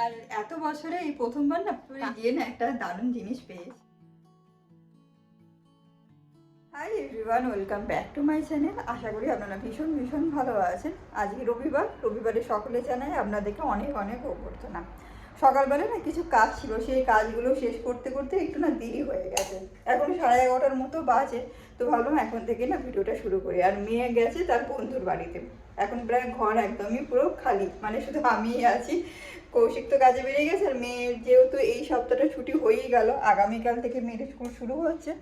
আর এত বছরে এই প্রথমবার না পুরী গিয়ে না একটা দারুণ জিনিস পেয়েছি। Hi everyone welcome back to my channel আশা করি আপনারা ভীষণ ভীষণ ভালো আছেন। আজকে রবিবার রবিবারে সকলে জানাই আপনাদেরকে অনেক অনেক অভ্যর্থনা। সকালবেলা না কিছু কাজ ছিল, সেই কাজগুলো শেষ করতে করতে একটু না দেরি হয়ে গেছে। এখন সাড়ে এগারোটার মতো বাজে, তো ভাবলাম এখন থেকে না ভিডিওটা শুরু করি। আর মেয়ে গেছে তার বন্ধুর বাড়িতে। এখন প্রায় ঘর একদমই পুরো খালি মানে শুধু আমিই আছি। কৌশিক তো কাজে বেরিয়ে গেছে, আর মেয়ের যেহেতু এই সপ্তাহটা ছুটি হয়েই গেল, আগামীকাল থেকে মেয়ের স্কুল শুরু হচ্ছে।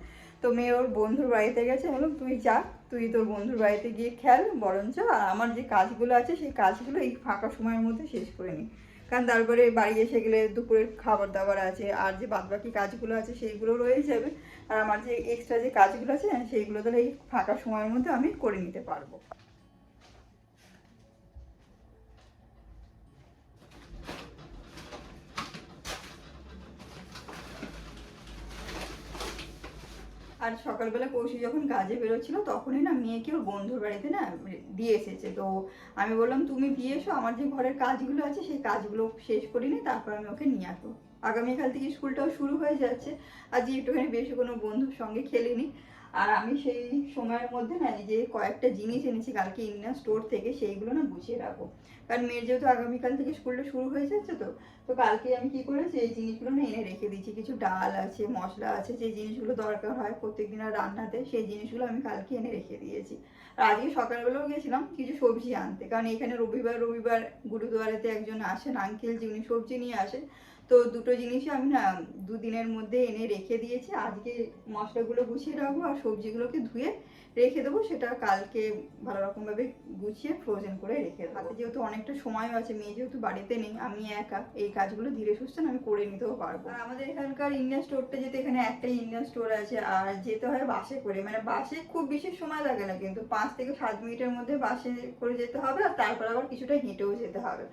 তো মেয়ে ওর বন্ধুর বাড়িতে গেছে বললাম, তুই যা, তুই তোর বন্ধুর বাড়িতে গিয়ে খেল, বরঞ্চ আর আমার যে কাজগুলো আছে, সেই কাজগুলো এই ফাঁকা সময়ের মধ্যে শেষ করে নিই কারণ তারপরে বাড়ি এসে গেলে দুপুরের খাবার দাবার আছে, আর যে বাদ বাকি কাজগুলো আছে সেইগুলো রয়ে যাবে। আর আমার যে এক্সট্রা যে কাজগুলো আছে, সেইগুলো তাহলে এই ফাঁকা সময়ের মধ্যে আমি করে নিতে পারব। আর সকালবেলা কৌশি যখন কাজে বেরোচ্ছিল, তখনই না মেয়েকে ওর বন্ধুর বাড়িতে না দিয়ে এসেছে। তো আমি বললাম, তুমি দিয়ে এসো, আমার যে ঘরের কাজগুলো আছে, সেই কাজগুলো শেষ করি নি, তারপর আমি ওকে নিয়ে আসব। আগামীকাল থেকে স্কুলটাও শুরু হয়ে যাচ্ছে। আজ একটুখানি বেশি কোনো বন্ধুর সঙ্গে খেলিনি। আর আমি সেই সময়ের মধ্যে না যে কয়েকটা জিনিস এনেছি, কালকে ইন্ডিয়ান স্টোর থেকে সেইগুলো না গুছিয়ে রাখব। কারণ মেয়ের যেহেতু আগামীকাল থেকে স্কুলটা শুরু হয়ে যাচ্ছে তো তো কালকে আমি কি করেছি, এই জিনিসগুলো না এনে রেখে দিয়েছি। কিছু ডাল আছে, মশলা আছে, যে জিনিসগুলো দরকার হয় প্রত্যেকদিন আর রান্নাতে, সেই জিনিসগুলো আমি কালকে এনে রেখে দিয়েছি। আর আজকে সকালবেলাও গেছিলাম কিছু সবজি আনতে। কারণ এখানে রবিবার রবিবার গুরুদুয়ারাতে একজন আসেন আঙ্কেল যে উনি সবজি নিয়ে আসেন তো দুটো জিনিসই আমি না দুদিনের মধ্যে এনে রেখে দিয়েছি। আজকে মশলাগুলো গুছিয়ে রাখব আর সবজিগুলোকে ধুয়ে রেখে দেবো। সেটা কালকে ভালো রকমভাবে গুছিয়ে ফ্রোজেন করে রেখে দেবো। হাতে যেহেতু অনেকটা সময়ও আছে, মেয়ে যেহেতু বাড়িতে নেই, আমি একা এই কাজগুলো ধীরে সুস্থে আমি করে নিতেও পারব। আর আমাদের এখানকার ইন্ডিয়ান স্টোরটা যেতে এখানে একটাই ইন্ডিয়ান স্টোর আছে, আর যেতে হয় বাসে করে। মানে বাসে খুব বেশি সময় লাগে না, কিন্তু পাঁচ থেকে সাত মিনিটের মধ্যে বাসে করে যেতে হবে আর তারপর আবার কিছুটা হেঁটেও যেতে হবে।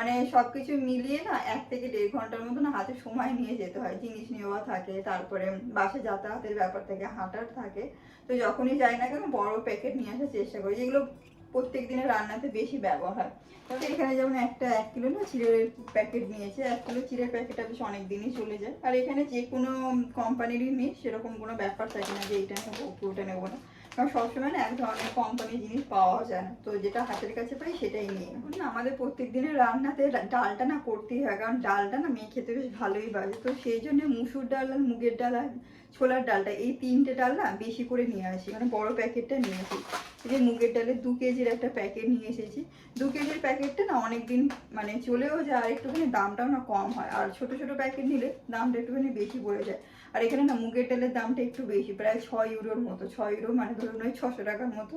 মানে সবকিছু মিলিয়ে না এক থেকে দেড় ঘণ্টার মতন হাতে সময় নিয়ে যেতে হয়। জিনিস নেওয়া থাকে, তারপরে বাসে যাতায়াতের ব্যাপার থাকে, হাঁটার থাকে। তো যখনই যাই না কেন বড় প্যাকেট নিয়ে আসার চেষ্টা করি, যেগুলো প্রত্যেক দিনের রান্নাতে বেশি ব্যবহার। তবে এখানে যেমন একটা এক কিলো না চিড়ের প্যাকেট নিয়েছে, এক কিলো চিড়ের প্যাকেটটা বেশ অনেক দিনই চলে যায়। আর এখানে যে কোনো কোম্পানিরই নিই সেরকম কোনো ব্যাপার থাকে না যে এইটা নেব, ওটা নেব না। কারণ সবসময় না এক ধরনের কোম্পানির জিনিস পাওয়া যায় না। তো যেটা হাতের কাছে পাই সেটাই নিয়ে এখন না আমাদের প্রত্যেক দিনের রান্নাতে ডালটা না করতেই হয়, কারণ ডালটা না মেয়ে খেতে বেশ ভালোই বাজে। তো সেই জন্য মুসুর ডাল আর মুগের ডাল আর ছোলার ডালটা, এই তিনটে ডাল না বেশি করে নিয়ে আসি মানে বড় প্যাকেটটা নিয়েছি এই যে মুগের ডালের দু কেজির একটা প্যাকেট নিয়ে এসেছি। দু কেজির প্যাকেটটা না অনেক দিন মানে চলেও যায়, আর একটুখানি দামটাও না কম হয়। আর ছোট ছোট প্যাকেট নিলে দামটা একটুখানি বেশি পড়ে যায়। আর এখানে না মুগের ডালের দামটা একটু বেশি, প্রায় ছয় ইউরোর মতো। ছয় ইউরো মানে ধরুন ওই ছশো টাকার মতো।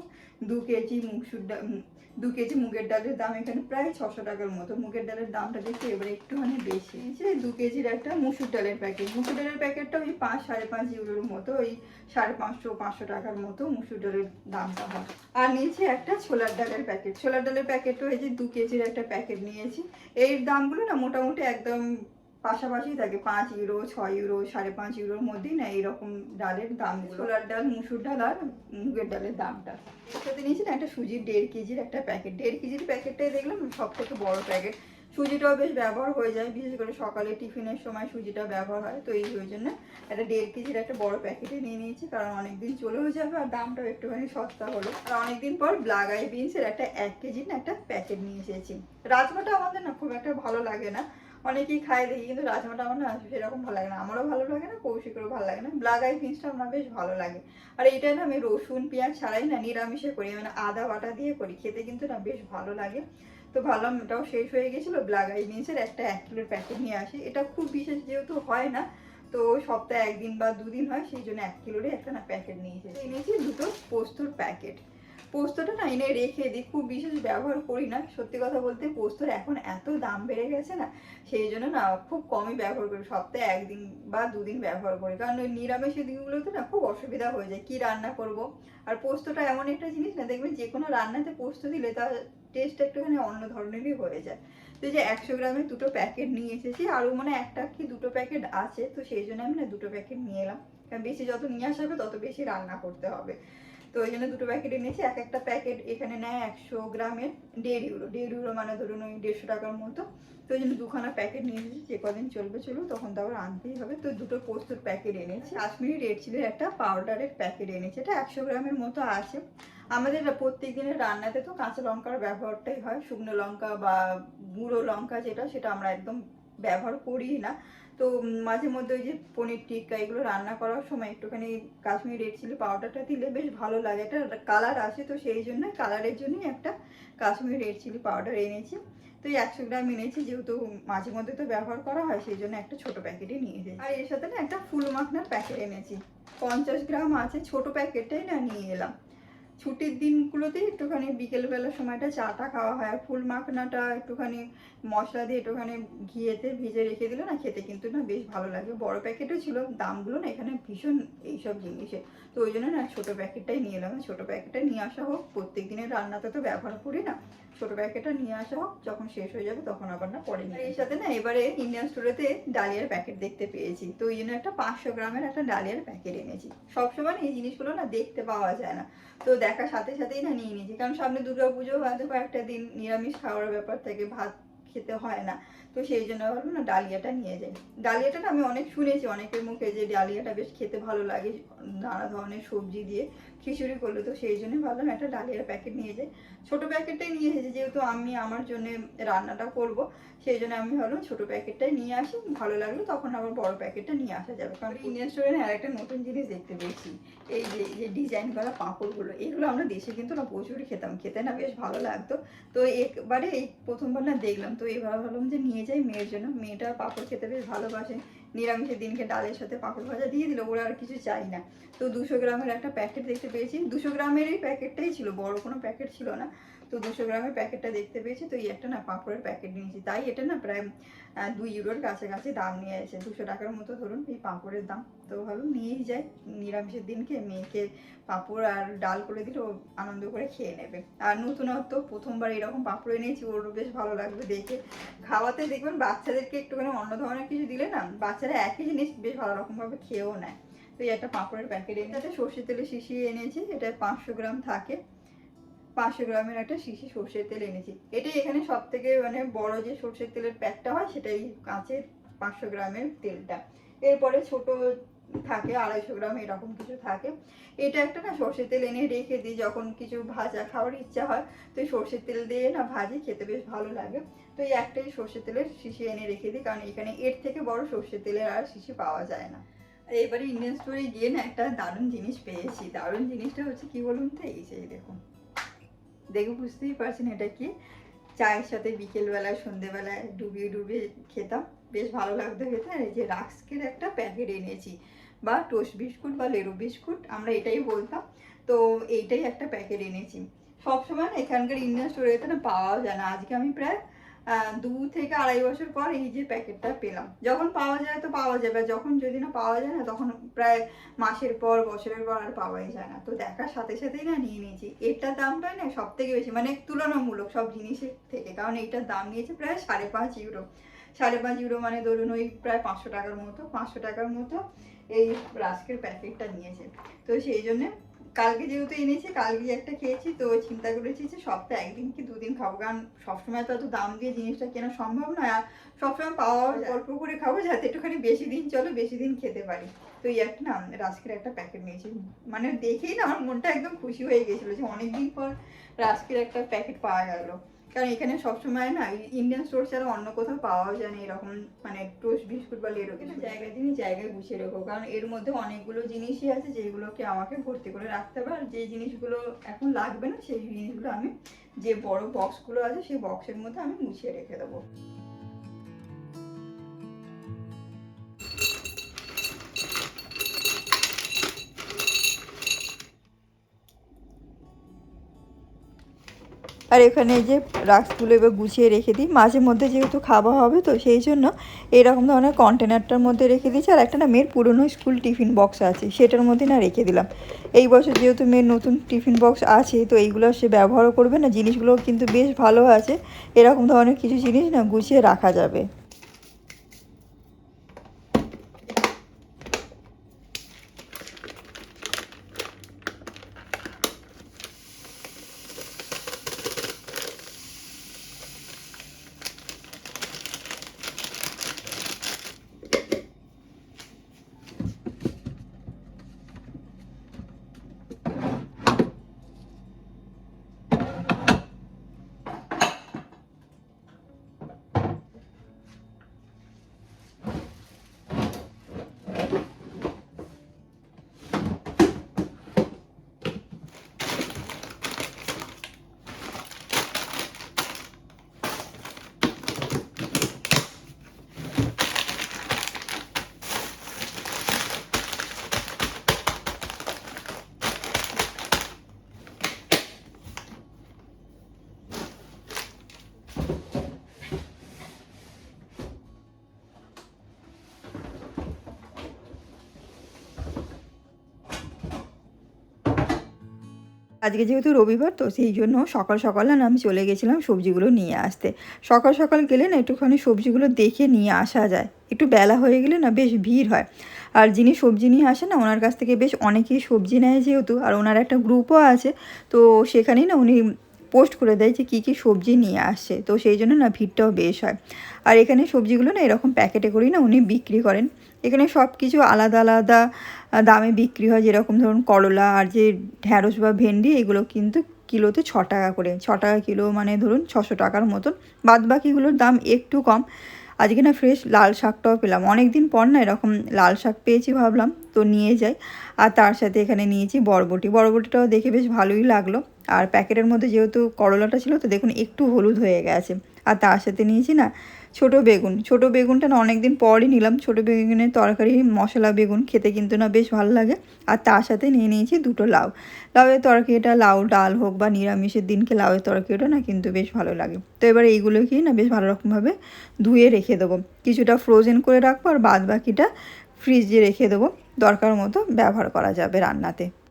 দু কেজি মুগসুর ডাল দু কেজি মুগের ডালের দাম এখানে প্রায় ছশো টাকার মতো। মুগের ডালের দামটা দেখি এবারে একটুখানি বেশি। যে দু কেজির একটা মুসুর ডালের প্যাকেট। মুসুর ডালের প্যাকেটটা ওই পাঁচ, সাড়ে পাঁচ ইউরোর মতো ওই সাড়ে পাঁচশো পাঁচশো টাকার মতো মুসুর ডালের দামটা হয়। আর নিয়েছি একটা ছোলার ডালের প্যাকেট। ছোলার ডালের প্যাকেটও এই যে দু কেজির একটা প্যাকেট নিয়েছি। এই দামগুলো না মোটামুটি একদম পাশাপাশি থাকে। পাঁচ ইউরো ছয় ইউরো সাড়ে পাঁচ ইউরোর মধ্যেই না এইরকম ডালের দাম ছোলার ডাল মুসুর ডাল আর মুগের ডালের দামটা। এর সাথে নিয়েছি না একটা সুজির দেড় কেজির একটা প্যাকেট। দেড় কেজির প্যাকেটটাই দেখলাম সব থেকে বড় প্যাকেট। সুজিটাও বেশ ব্যবহার হয়ে যায়, বিশেষ করে সকালে টিফিনের সময় সুজিটা ব্যবহার হয়। তো এই ওই জন্য একটা দেড় কেজির একটা বড় প্যাকেটে নিয়ে নিয়েছি, কারণ অনেকদিন চলেও যাবে আর দামটাও একটুখানি সস্তা হলো। আর অনেকদিন পর ব্ল্যাক আই বিনসের একটা এক কেজির একটা প্যাকেট নিয়ে এসেছি। রাজমাটা আমাদের না খুব একটা ভালো লাগে না। অনেকেই খায় দেখি, কিন্তু রাজমাটা আমার না সেরকম ভালো লাগে না। আমারও ভালো লাগে না, কৌশিকেরও ভালো লাগে না। ব্ল্যাক আই পিসটা আমার বেশ ভালো লাগে। আর এটা না আমি রসুন, পেঁয়াজ ছাড়াই না নিরামিষে করি। মানে আদা বাটা দিয়ে করি, খেতে কিন্তু না বেশ ভালো লাগে। তো ভাবলাম এটাও শেষ হয়ে গেছিল। ব্ল্যাক আই বিনসের একটা এক কিলোর প্যাকেট নিয়ে আসি। এটা খুব বিশেষ যেহেতু হয় না তো সপ্তাহে একদিন বা দুদিন হয় সেই জন্য এক কিলোরই একটা না প্যাকেট নিয়ে এসেছি। এনেছি দুটো পোস্তর প্যাকেট পোস্তটা না এনে রেখে দিই খুব বিশেষ ব্যবহার করি না। সত্যি কথা বলতে পোস্তর এখন এত দাম বেড়ে গেছে না সেই জন্য না খুব কমই ব্যবহার করি। সপ্তাহে একদিন বা দুদিন ব্যবহার করি। কারণ ওই নিরামিষের দিনগুলোতে না খুব অসুবিধা হয়ে যায় কি রান্না করব? আর পোস্তটা এমন একটা জিনিস না দেখবেন যে কোনো রান্নাতে পোস্ত দিলে তার টেস্ট একটুখানি অন্য ধরনেরই হয়ে যায়। তো যে একশো গ্রামে দুটো প্যাকেট নিয়ে এসেছি, আরও মানে একটা কি দুটো প্যাকেট আছে, তো সেই জন্য আমি না দুটো প্যাকেট নিয়ে এলাম। কারণ বেশি যত নিয়ে আসা হবে তত বেশি রান্না করতে হবে। তো ওই জন্য দুটো প্যাকেট এনেছি। এক একটা প্যাকেট এখানে নেয় একশো গ্রামের দেড় ইউরো দেড় ইউরো মানে ধরুন ওই দেড়শো টাকার মতো। তো ওই জন্য দুখানা প্যাকেট নিয়ে এসেছি। যে কদিন চলবে চলুক, তখন তো আবার আনতেই হবে। তো দুটো পোস্তর প্যাকেট এনেছি। কাশ্মীরি রেড চিলির একটা পাউডারের প্যাকেট এনেছি। এটা একশো গ্রামের মতো আছে। আমাদের প্রত্যেক দিনের রান্নাতে তো কাঁচা লঙ্কার ব্যবহারটাই হয়। শুকনো লঙ্কা বা গুঁড়ো লঙ্কা যেটা, সেটা আমরা একদম ব্যবহার করি না। তো মাঝে মধ্যে ওই যে পনির টিক্কা এগুলো রান্না করার সময় একটুখানি কাশ্মীরি রেড চিলি পাউডারটা দিলে বেশ ভালো লাগে। একটা কালার আসে তো সেই জন্য কালারের জন্যই একটা কাশ্মীরি রেড চিলি পাউডার এনেছি। তো এই একশো গ্রাম এনেছি যেহেতু মাঝে মধ্যে তো ব্যবহার করা হয় সেই জন্য একটা ছোট প্যাকেটই নিয়ে এসেছি। আর এর সাথে না একটা ফুল মাখনার প্যাকেট এনেছি। পঞ্চাশ গ্রাম আছে, ছোট প্যাকেটটাই না নিয়ে এলাম। ছুটির দিনগুলোতে একটুখানি বিকেলবেলার সময়টা চাটা খাওয়া হয়। ফুল মাখনাটা একটুখানি মশলা দিয়ে একটুখানি ঘিয়েতে ভিজে রেখে দিলে না খেতে কিন্তু না বেশ ভালো লাগে। বড় প্যাকেটও ছিল, দামগুলো না এখানে ভীষণ এইসব জিনিসে। তো ওই জন্য না ছোটো প্যাকেটটাই নিয়ে এলাম। ছোটো প্যাকেটটা নিয়ে আসা হোক প্রত্যেক দিনের রান্নাতে তো ব্যবহার করি না। ছোটো প্যাকেটটা নিয়ে আসা হোক, যখন শেষ হয়ে যাবে তখন আবার না পরে নিয়ে এর সাথে না এবারে ইন্ডিয়ান স্টোরেতে ডালিয়ার প্যাকেট দেখতে পেয়েছি। তো ওই জন্য একটা পাঁচশো গ্রামের একটা ডালিয়ার প্যাকেট এনেছি। সবসময় এই জিনিসগুলো না দেখতে পাওয়া যায় না। তো দেখার সাথে সাথেই না নিয়ে নিয়েছি। কারণ সামনে দুর্গা পুজো হয়তো কয়েকটা দিন নিরামিষ খাওয়ার ব্যাপার থাকে, ভাত খেতে হয় না। তো সেই জন্য ভাবলাম, না, ডালিয়াটা নিয়ে যাই। ডালিয়াটা না আমি অনেক শুনেছি, অনেকের মুখে যে ডালিয়াটা বেশ খেতে ভালো লাগে, নানা ধরনের সবজি দিয়ে খিচুড়ি করলে। তো সেই জন্য ভাবলাম একটা ডালিয়ার প্যাকেট নিয়ে যাই। ছোটো প্যাকেটটাই নিয়ে এসেছি, যেহেতু আমি আমার জন্য রান্নাটা করব, সেই জন্য আমি ভাবলাম ছোটো প্যাকেটটাই নিয়ে আসি। ভালো লাগল, তখন আবার বড় প্যাকেটটা নিয়ে আসা যাবে। কারণ স্টোরে আর একটা নতুন জিনিস দেখতে পেয়েছি। এই যে যে ডিজাইন করা পাঁপড়গুলো, এগুলো আমরা দেশে কিন্তু না প্রচুরই খেতাম। খেতে না বেশ ভালো লাগতো। তো একবারে এই প্রথমবার না দেখলাম। তো এবার ভাবলাম যে নিয়ে যাই মেয়ের জন্য। মেয়েটা পাঁপড় খেতে বেশ ভালোবাসে। নিরামিষের দিনকে ডালের সাথে পাঁপড় ভাজা দিয়ে দিল, ওরা আর কিছু চাই না। তো দুশো গ্রামের একটা প্যাকেট দেখতে পেয়েছি। দুশো গ্রামের এই প্যাকেটটাই ছিল, বড় কোনো প্যাকেট ছিল না। তো দুশো গ্রামের প্যাকেটটা দেখতে পেয়েছি, তো এই একটা না পাঁপড়ের প্যাকেট নিয়েছি। তাই এটা না প্রায় দুই ইউরোর কাছাকাছি দাম নিয়ে এসে দুশো টাকার মতো ধরুন এই পাঁপড়ের দাম। তো ভালো নিয়েই যাই, নিরামিষের দিনকে মেয়েকে পাঁপড় আর ডাল করে দিলে ও আনন্দ করে খেয়ে নেবে। আর নতুনত্ব, প্রথমবার এরকম পাঁপড় এনেছি, ওর বেশ ভালো লাগবে দেখে। খাওয়াতে দেখবেন বাচ্চাদেরকে একটুখানি অন্য ধরনের কিছু দিলে না, বাচ্চারা একই জিনিস বেশ ভালো রকমভাবে খেয়েও নেয়। তো এই একটা পাঁপড়ের প্যাকেট এনে একটা সর্ষের তেলের শিশি এনেছি, এটা পাঁচশো গ্রাম থাকে। পাঁচশো গ্রামের একটা শিশি সর্ষের তেল এনেছি। এটাই এখানে সব থেকে মানে বড় যে সর্ষের তেলের প্যাকটা হয়, সেটাই কাঁচের পাঁচশো গ্রামের তেলটা। এরপরে ছোট থাকে, আড়াইশো গ্রাম এরকম কিছু থাকে। এটা একটা না সর্ষের তেল এনে রেখে দিই, যখন কিছু ভাজা খাওয়ার ইচ্ছা হয়, তো এই সর্ষের তেল দিয়ে না ভাজি, খেতে বেশ ভালো লাগে। তো এই একটাই সর্ষের তেলের শিশি এনে রেখে দিই, কারণ এখানে এর থেকে বড় সর্ষের তেলের আর শিশি পাওয়া যায় না। এবারে ইন্ডিয়ান স্টোরে গিয়ে না একটা দারুণ জিনিস পেয়েছি। দারুণ জিনিসটা হচ্ছে কি বলুন তো? এই যে দেখুন। দেখে বুঝতেই পারছেন এটা কি। চায়ের সাথে বিকেলবেলায়, সন্ধেবেলায় ডুবিয়ে ডুবিয়ে খেতাম। বেশ ভালো লাগতো খেতে। আর এই যে রাস্কের একটা প্যাকেট এনেছি বা টোস্ট বিস্কুট বা লেরু বিস্কুট, আমরা এটাই বলতাম। তো এইটাই একটা প্যাকেট এনেছি। সবসময় এখানকার ইন্ডিয়ান স্টোরেতে না পাওয়াও যায় না। আজকে আমি প্রায় দু থেকে আড়াই বছর পর এই যে প্যাকেটটা পেলাম। যখন পাওয়া যায় তো পাওয়া যাবে, যখন যদি না পাওয়া যায় না, তখন প্রায় মাসের পর, বছরের পর আর পাওয়াই যায় না। তো দেখার সাথে সাথেই না নিয়ে নিয়েছি। এটার দামটাই না সব থেকে বেশি মানে তুলনামূলক সব জিনিসের থেকে, কারণ এইটার দাম নিয়েছে প্রায় সাড়ে পাঁচ ইউরো। সাড়ে পাঁচ ইউরো মানে ধরুন ওই প্রায় পাঁচশো টাকার মতো, পাঁচশো টাকার মতো এই রাস্কের প্যাকেটটা নিয়েছে। তো সেই জন্যে কালকে যেহেতু এনেছি কালকে একটা খেয়েছি তো চিন্তা করেছি যে সপ্তাহে একদিন কি দুদিন খাব কারণ সবসময় তো অত দাম দিয়ে জিনিসটা কেনা সম্ভব নয় আর সবসময় পাওয়া অল্প করে খাব যাতে একটুখানি বেশি দিন চলো বেশি দিন খেতে পারি। তো এই একটা না রাজকের একটা প্যাকেট নিয়েছি। মানে দেখেই না আমার মনটা একদম খুশি হয়ে গেছিল যে অনেকদিন পর রাজকের একটা প্যাকেট পাওয়া গেল। কারণ এখানে সবসময় না ইন্ডিয়ান স্টোর ছাড়া অন্য কোথাও পাওয়াও যায় না এরকম মানে টোস্ট বিস্কুট বা এরকম জায়গায় তুমি জায়গায় গুছিয়ে রেখো কারণ এর মধ্যে অনেকগুলো জিনিসই আছে যেগুলোকে আমাকে ভর্তি করে রাখতে হবে। আর যে জিনিসগুলো এখন লাগবে না সেই জিনিসগুলো আমি যে বড় বক্সগুলো আছে সেই বক্সের মধ্যে আমি গুছিয়ে রেখে দেবো। আর এখানে যে রাক্সগুলো এবার গুছিয়ে রেখে দিই। মাঝে মধ্যে যেহেতু খাওয়া হবে তো সেই জন্য এরকম ধরনের কন্টেনারটার মধ্যে রেখে দিয়েছি। আর একটা না মেয়ের পুরনো স্কুল টিফিন বক্স আছে, সেটার মধ্যে না রেখে দিলাম। এই বছর যেহেতু মেয়ের নতুন টিফিন বক্স আছে, তো এইগুলো সে ব্যবহারও করবে না। জিনিসগুলো কিন্তু বেশ ভালো আছে। এরকম ধরনের কিছু জিনিস না গুছিয়ে রাখা যাবে। আজকে যেহেতু রবিবার, তো সেই জন্য সকাল সকাল না আমি চলে গেছিলাম সবজিগুলো নিয়ে আসতে। সকাল সকাল গেলে না একটুখানি সবজিগুলো দেখে নিয়ে আসা যায়। একটু বেলা হয়ে গেলে না বেশ ভিড় হয়। আর যিনি সবজি নিয়ে আসে না, ওনার কাছ থেকে বেশ অনেকেই সবজি নেয় যেহেতু, আর ওনার একটা গ্রুপও আছে। তো সেখানেই না উনি পোস্ট করে দেয় যে কী কী সবজি নিয়ে আসছে তো সেই জন্য না ভিড়টাও বেশ হয়। আর এখানে সবজিগুলো না এরকম প্যাকেটে করেই না উনি বিক্রি করেন। এখানে সব কিছু আলাদা আলাদা দামে বিক্রি হয় যেরকম ধরুন করলা আর যে ঢ্যাঁড়স বা ভেন্ডি, এগুলো কিন্তু কিলোতে ছ টাকা করে। ছ টাকা কিলো মানে ধরুন ছশো টাকার মতন। বাদ বাকিগুলোর দাম একটু কম। আজকে না ফ্রেশ লাল শাকটাও পেলাম। অনেক দিন পর না এরকম লাল শাক পেয়েছি ভাবলাম, তো নিয়ে যাই। আর তার সাথে এখানে নিয়েছি বরবটি। বরবটিটাও দেখে বেশ ভালোই লাগল। আর প্যাকেটের মধ্যে যেহেতু করলাটা ছিল, তো দেখুন একটু হলুদ হয়ে গেছে। আর তার সাথে নিয়েছি না ছোট বেগুন। ছোট বেগুনটা না অনেক দিন পরই নিলাম। ছোট বেগুনের তরকারি, মশলা, বেগুন খেতে কিন্তু না বেশ ভালো লাগে। আর তার সাথে নিয়ে নিয়েছি দুটো লাউ। লাউয়ের তরকারিটা লাউ, ডাল হোক বা নিরামিষের দিনকে লাউয়ের তরকারিটা না কিন্তু বেশ ভালো লাগে। তো এবার এইগুলোকেই না বেশ ভালো রকমভাবে ধুয়ে রেখে দেবো। কিছুটা ফ্রোজেন করে রাখব আর বাদ বাকিটা ফ্রিজে রেখে দেবো। দরকার মতো ব্যবহার করা যাবে রান্নাতে।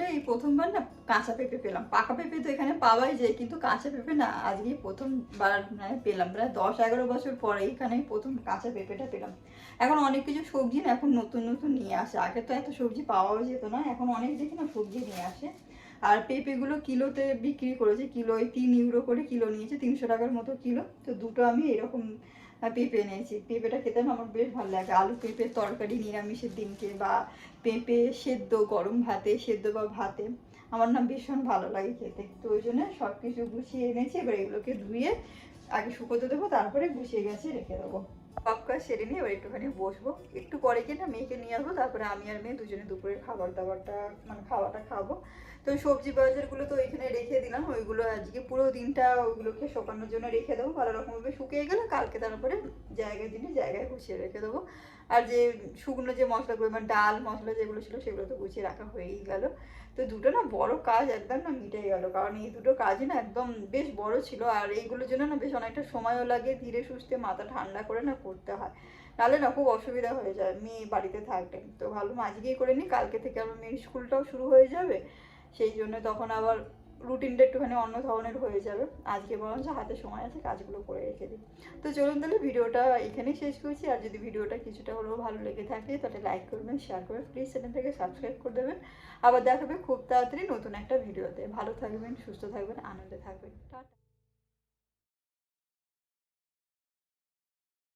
বছরে এই প্রথমবার না কাঁচা পেঁপে পেলাম। পাকা পেঁপে তো এখানে পাওয়াই যায়, কিন্তু কাঁচা পেঁপে না আজকে প্রথমবার মানে পেলাম। প্রায় দশ এগারো বছর পরে এখানে প্রথম কাঁচা পেঁপেটা পেলাম। এখন অনেক কিছু সবজি না এখন নতুন নতুন নিয়ে আসে। আগে তো এত সবজি পাওয়াও যেত না, এখন অনেক দেখি না সবজি নিয়ে আসে। আর পেঁপেগুলো কিলোতে বিক্রি করেছে। কিলো ওই তিন ইউরো করে কিলো নিয়েছে, তিনশো টাকার মতো কিলো। তো দুটো আমি এরকম পেঁপে নিয়েছি পেঁপেটা খেতে আমার বেশ ভালো লাগে। আলু পেঁপে তরকারি নিরামিষের দিনকে বা পেঁপে সেদ্ধ, গরম ভাতে, সেদ্ধ বা ভাতে, আমার না ভীষণ ভালো লাগে খেতে। তো ওই জন্য সব কিছু গুছিয়ে এনেছি, এবার এগুলোকে ধুয়ে আগে শুকোতে দেবো, তারপরে গুছিয়ে গেছে রেখে দেবো। সব কাজ সেরে নিয়ে এবার একটুখানি বসবো। একটু পরে গিয়ে না মেয়েকে নিয়ে আসব, তারপরে আমি আর মেয়ে দুজনে দুপুরের খাবার দাবারটা মানে খাওয়াটা খাব। তো সবজি বাজারগুলো তো এখানে রেখে দিলাম। ওইগুলো আজকে পুরো দিনটা ওইগুলোকে শুকানোর জন্য রেখে দেবো। ভালো রকমভাবে শুকিয়ে গেলে কালকে তারপরে জায়গায় দিনে জায়গায় গুছিয়ে রেখে দেবো। আর যে শুকনো যে মশলাগুলো মানে ডাল মশলা যেগুলো ছিল সেগুলো তো গুছিয়ে রাখা হয়েই গেল। তো দুটো না বড় কাজ একদম না মিটে গেল। কারণ এই দুটো কাজই না একদম বেশ বড় ছিল। আর এইগুলোর জন্য না বেশ অনেকটা সময়ও লাগে ধীরে সুস্থে মাথা ঠান্ডা করে না করতে হয়। নাহলে না খুব অসুবিধা হয়ে যায়। মেয়ে বাড়িতে থাকলে। তো ভালো আজকেই করে নিই। কালকে থেকে আমার মেয়ের স্কুলটাও শুরু হয়ে যাবে। সেই জন্য তখন আবার রুটিনটা একটুখানি অন্য ধরনের হয়ে যাবে। আজকে বরঞ্চ হাতে সময় আছে কাজগুলো করে রেখে দিই। তো চলুন তাহলে ভিডিওটা এখানেই শেষ করছি। আর যদি ভিডিওটা কিছুটা হলেও ভালো লেগে থাকে, তাহলে লাইক করবেন শেয়ার করবেন প্লিজ চ্যানেলটাকে সাবস্ক্রাইব করে দেবেন। আবার দেখাবে খুব তাড়াতাড়ি নতুন একটা ভিডিওতে। ভালো থাকবেন, সুস্থ থাকবেন, আনন্দে থাকবেন। টাটা।